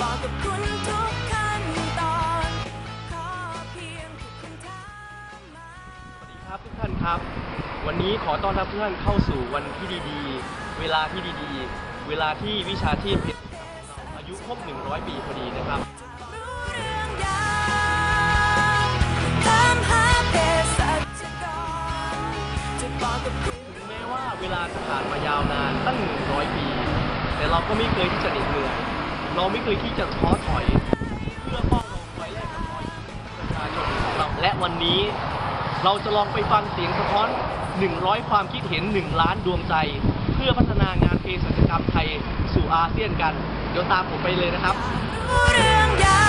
ขอสวัสดีครับทุกท่านครับ วันนี้ขอต้อนรับเพื่อนเข้าสู่วันที่ดีๆ เวลาที่ดีๆ เวลาที่วิชาที่เพชรอายุครบ 100 ปีพอดีนะครับร้อยากตามหาเภรับคุแม้ว่าเวลาจะผ่านมายาวนานตั้ง 100 ปี แต่เราก็ไม่เคยที่จะเหนื่อย เราไม่เคยที่จะท้อถอย เพื่อเฝ้ารอคอยแลกกับรอยประชาชนของเราและวันนี้ เราจะลองไปฟังเสียงสะท้อน 100 ความคิดเห็น 1 ล้านดวงใจ เพื่อพัฒนางานเภสัชกรรมไทยสู่อาเซียนกัน เดี๋ยวตามผมไปเลยนะครับเรื่องยา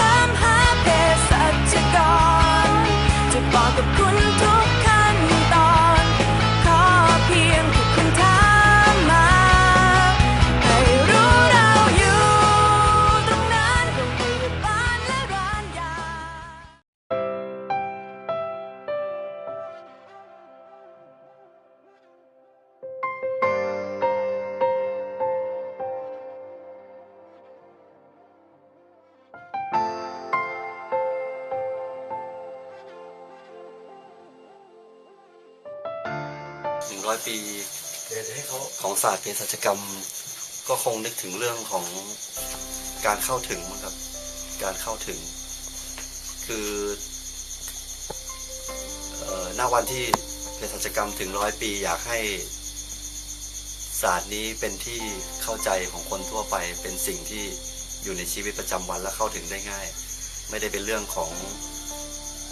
ตามหาเภสัชกรจะบอกกับคุณทุก งร้อยปีของศาสตร์เภสัชกรรม ก็คงนึกถึงเรื่องของการเข้าถึงมั้งครับ การเข้าถึง คือเอ่อณวันที่เภสัชกรรมถึงร้อยปี อยากให้ศาสตร์นี้เป็นที่เข้าใจของคนทั่วไป เป็นสิ่งที่อยู่ในชีวิตประจำวันและเข้าถึงได้ง่าย ไม่ได้เป็นเรื่องของ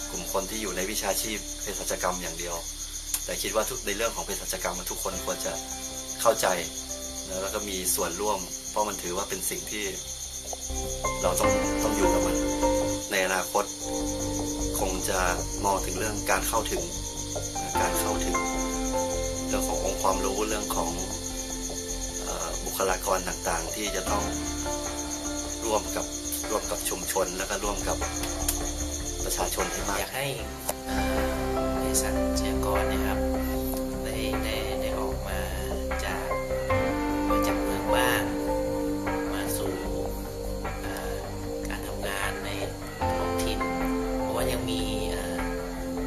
กลุ่มคนที่อยู่ในวิชาชีพเภสัชกรรมอย่างเดียว แต่คิดว่าทุกในเรื่องของเภสัชกรรมทุกคนควรจะเข้าใจนะแล้วก็มีส่วนร่วม เพราะมันถือว่าเป็นสิ่งที่ เราต้องต้องอยู่กับมัน ในอนาคต คงจะมองถึงเรื่องการเข้าถึง การเข้าถึง เรื่องขององค์ความรู้เรื่องของอบุคลากรต่างๆ ที่จะต้องร่วมกับร่วมกับชุมชน แล้วก็ร่วมกับประชาชนให้มากอยากให้เภสัช กรเนะครับ ได้ได้ได้ออกมาจากมาจากเมืองบ้านมาสู่การทำงานในท้องถิ่น เพราะว่ายังมี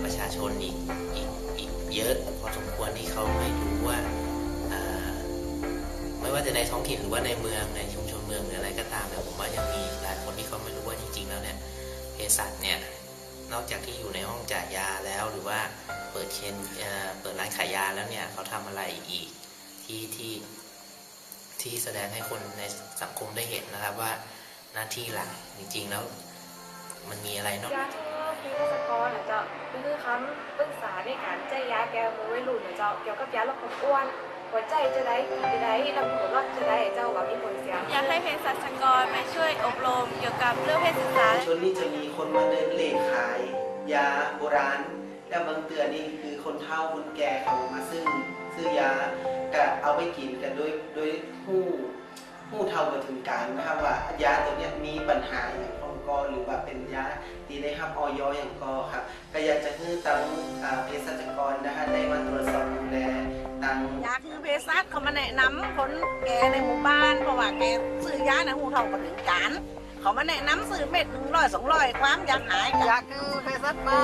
ประชาชนอีกอีกอีกเยอะพอสมควรที่เขาไม่รู้ว่าไม่ว่าจะในท้องถิ่นหรือว่าในเมืองในชุมชนเมืองหรืออะไรก็ตามแต่ผมว่ายังมีหลายคนที่เขาไม่รู้ว่าจริงๆแล้วเนี่ยเภสัชเนี่ยนอกจากที่อยู่ในห้องจ่ายยาแล้วหรือว่า เปิดเชนเอ่อเปิดร้านขายยาแล้วเนี่ยเขาทำอะไรอีกที่ที่ที่แสดงให้คนในสังคมได้เห็นนะครับว่าหน้าที่หลักจริง ๆ แล้วมันมีอะไรนอกยาที่ว่าพีสกรเจ้าคือคำปรึกษาในการใจยาแก้มือไว้รุ่นเจ้าเกี่ยวกับยาลดความอ้วนหัวใจจะได้จะได้ลำหัวรอดจะได้เจ้าแบบมีผลเสียอยากให้เภสัชกรมาช่วยอบรมเกี่ยวกับเรื่องเพศศึกษาชนนี่จะมีคนมาเดินเล่ขาย ยาโบราณ แล้วบางเตือนนี่คือคนเฒ่าคนแก่เขามาซื้อซื้อยาก็เอาไปกินกันโดยโดยผู้ผู้เท่ากันถึงการนะครับว่ายาตัวนี้มีปัญหาอย่างของกอหรือว่าเป็นยาที่ได้รับออยอย่างกอครับก็อยากจะให้ตังเภสัชกรนะฮะได้มาตรวจสอบดูแลตังยาคือเภสัชเขามาแนะนำคนแก่ในหมู่บ้านเพราะว่าแกซื้อยาในหูเท่ากับถึงการ เขามาแนะนำซื้อเม็ดหนึ่งร้อยสองร้อยความอยากหายอยากคือเภสัชมา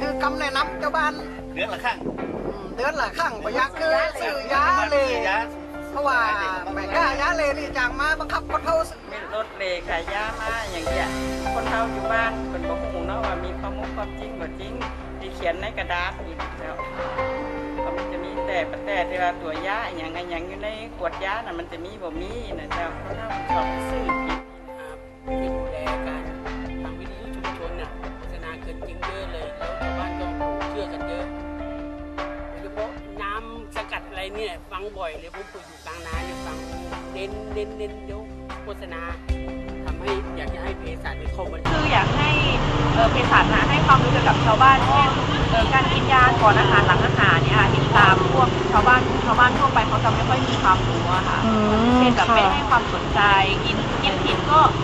คือกำแนะนำเจ้าบ้านเดือนละครั้งเดือนละครั้งก็อยากคือซื้อยาเลยเพราะว่าแม่กล้ายาเลยนี่จางมาบังคับคนเท่าซื้อมีรถเลขายยามาอย่างเงี้ยคนเฒ่าอยู่บ้านเป็นบ่ฮู้เนาะว่ามีความมุขความจริงบ่จริงที่เขียนในกระดาษอีกแล้วก็มันจะมีแต่ประแต่ที่ว่าตัวยาอหย่างอหย่างอยู่ในขวดยาน่ะมันจะมีบ่มีนะเจ้าคนเฒ่าชอบซื้อ กินที่ดูแลการทำวิทยุชุมชนน่ะโฆษณาเกินจริงเยอะเลยแล้วชาวบ้านก็เชื่อกันเยอะโดยเฉพาะน้ำสกัดอะไรเนี่ยฟังบ่อยเลยผมเคยอยู่กลางนาเนี่ยฟังเน้นเน้นเน้นเดี๋ยวโฆษณาทำให้อยากจะให้เภสัชเนี่ยเข้ามาคืออยากให้เอ่อเภสัชนะให้ความรู้เกี่ยวกับชาวบ้านเช่นเอ่อการกินยาก่อนอาหารหลังอาหารเนี่ยค่ะเห็นตามพวกชาวบ้านชาวบ้านทั่วไปเขาจะไม่ค่อยมีความรู้อะค่ะเช่นแบบไม่ให้ความสนใจกินกินผิดก็เ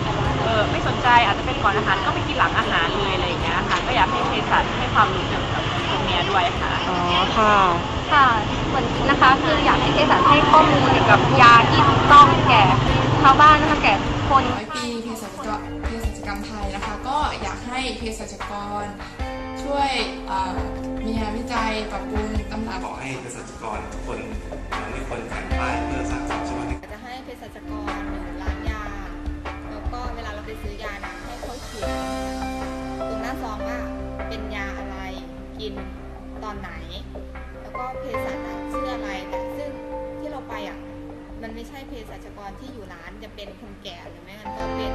ออไม่สนใจอาจจะเป็นก่อนอาหารก็ไปกินหลังอาหารเลยอะไรอย่างเงี้ยค่ะก็อยากให้เภสัชให้ความรู้เกี่ยวกับตรงเนี้ยด้วยค่ะ อ๋อค่ะค่ะเหมือนนะคะคืออยากให้เภสัชให้ข้อมูลเกี่ยวกับยาที่ถูกต้องแก่ชาวบ้านนะคะแก่คนร้อยปีเภสัชกรรมเภสัชกรรมไทยนะคะ ก็อยากให้เภสัชกร ช่วยเอ่อมีงานวิจัยปรับปรุงตำรับขอให้เภสัชกรทุกคนไม่ควรแผ่นป้ายเพื่อสร้างความเชื่อมั่นให้จะให้เภสัชกรหรือ เภสัชกรที่อยู่ร้านจะเป็นคนแก่หรือไม่งั้นก็เป็น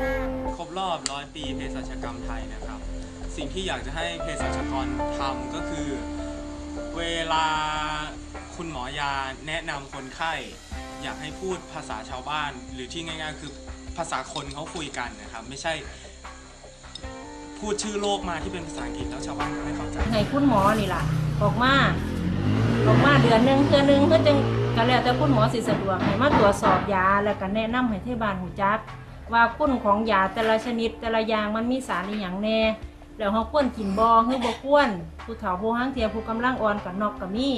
จ้างครบรอบร้อยปีเภสัชกรรมไทยนะครับ สิ่งที่อยากจะให้เภสัชกรทำก็คือ เวลาคุณหมอยาแนะนำคนไข้ อยากให้พูดภาษาชาวบ้าน หรือที่ง่ายๆ คือภาษาคนเขาคุยกันนะครับ ไม่ใช่ พูดชื่อโรคมาที่เป็นภาษาอังกฤษแล้วชาวบ้านก็ไม่เข้าใจให้คุณหมอนี่ล่ะ ออกมา ออกมาเดือนหนึ่งเทื่อหนึงก็จัง ก็แล้วแต่คุณหมอสิสะดวกให้มาตรวจสอบยาแล้วก็แนะนำให้เทศบาลหูจัก ว่าคุณของยาแต่ละชนิดแต่ละอย่างมันมีสารอหย่างแน่แล้วเฮาควรกินบ่หรือบ่ควรผู้เฒ่าผู้ห้างเทียผู้กำลังอ่อนกับนอกก็มี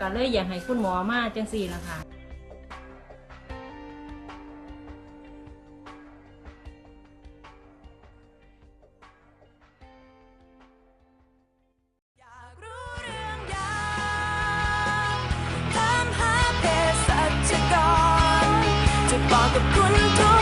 ก็เลยอยากให้คุณหมอมาจังสี่ล่ะค่ะ คุณทุ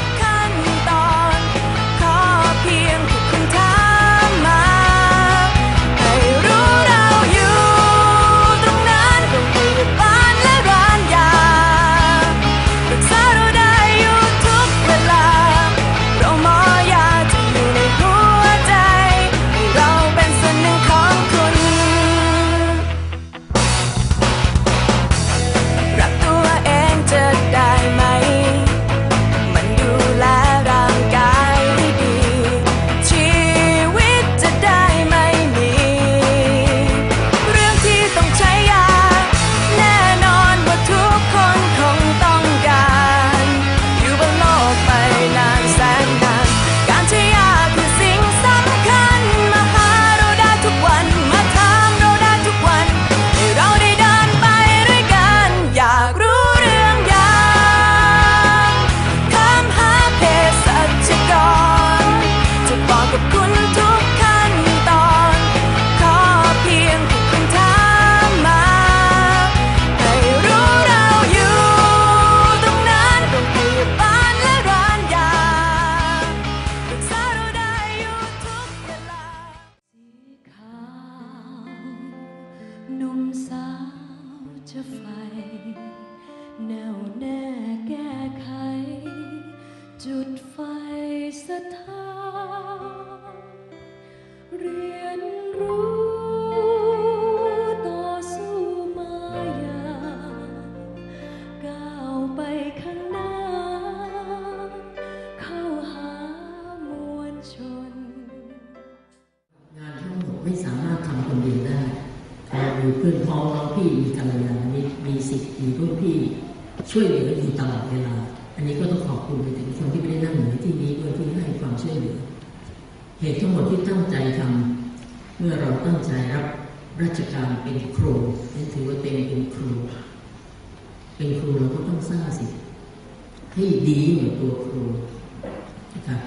ช่วยเหลืออยู่ตลอดเวลา อันนี้ก็ต้องขอบคุณไปถึงคนที่ไม่ได้นั่งอยู่ในที่นี้ด้วยที่ให้ความช่วยเหลือ เหตุทั้งหมดที่ตั้งใจทำเมื่อเราตั้งใจรับราชการเป็นครูนี่ถือว่าเป็นเป็นครู เป็นครูเราก็ต้องสร้างสิทธิ์ให้ดีเหมือนตัวครูนะครับ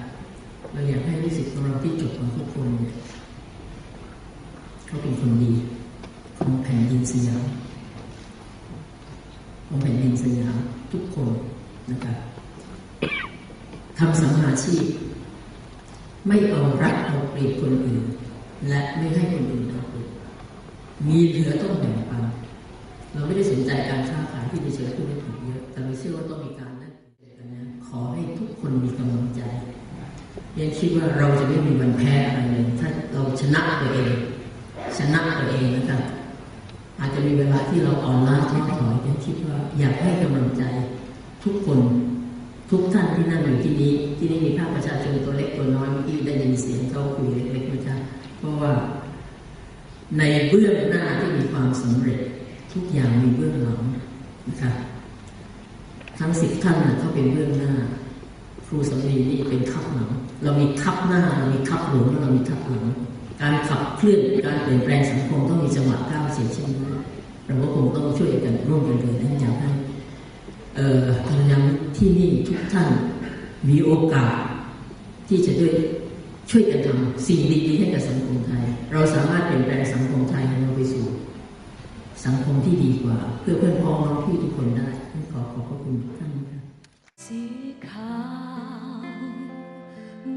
เราอยากให้นิสิตของเราที่จบมาทุกคนเนี่ยเขาเป็นคนดีของแผ่นดินสยาม ของแผ่นดินสยามทุกคนนะครับทำสัมมาชีพ ไม่เอารัดเอาเปรียบคนอื่น และไม่ให้คนอื่นเอาเปรียบมีเหลือต้องแบ่งปันเราไม่ได้สนใจการค้าขายที่ไปเจอผู้ได้ถูกเยอะ แต่เราเชื่อว่าต้องมีการนั่นกันนะขอให้ทุกคนมีกำลังใจยังคิดว่าเราจะไม่มีวันแพ้อะไรเลยถ้าเราชนะตัวเอง ชนะตัวเองนะครับ อาจจะมีเวลาที่เราอ่อนล้าท้อถอยยังคิดว่าอยากให้กำลังใจทุกคนทุกท่านที่นั่งอยู่ที่นี้ ที่นี่มีภาคประชาชนตัวเล็กตัวน้อยเมื่อกี้ได้ยินเสียงเขาคุยเล็กๆนะครับเพราะว่า ในเบื้องหน้าที่มีความสำเร็จ ทุกอย่างมีเบื้องหลังนะครับทั้งสิบท่านนะเขาเป็นเบื้องหน้า ครูสำลีนี่เป็นทับหลัง เรามีทับหน้า เรามีทับหลังเรามีทับหลัง การขับเคลื่อนการเปลี่ยนแปลงสังคมต้องมีจังหวะก้าวเสียเช่นนี้เราก็คงต้องช่วยกันร่วมกันเลยนะอยากให้เอ่อพยายามที่นี่ทุกท่านมีโอกาส ที่จะด้วยช่วยกันทำสิ่งดีๆให้กับสังคมไทย เราสามารถเปลี่ยนแปลงสังคมไทยของเราไปสู่สังคมที่ดีกว่า เพื่อเพื่อนพ้องน้องพี่ทุกคนได้ขอขอบพระคุณทุกท่านนะครับสีขาว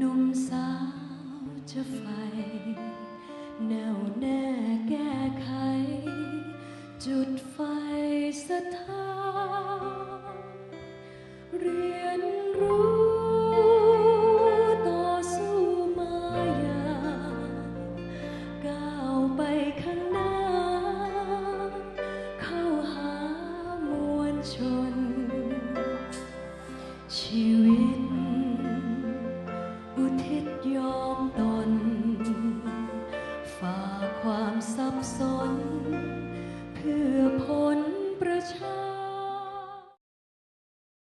นุ่มสาว จะไฟแน่วแน่แก้ไข จุดไฟสถานเรียน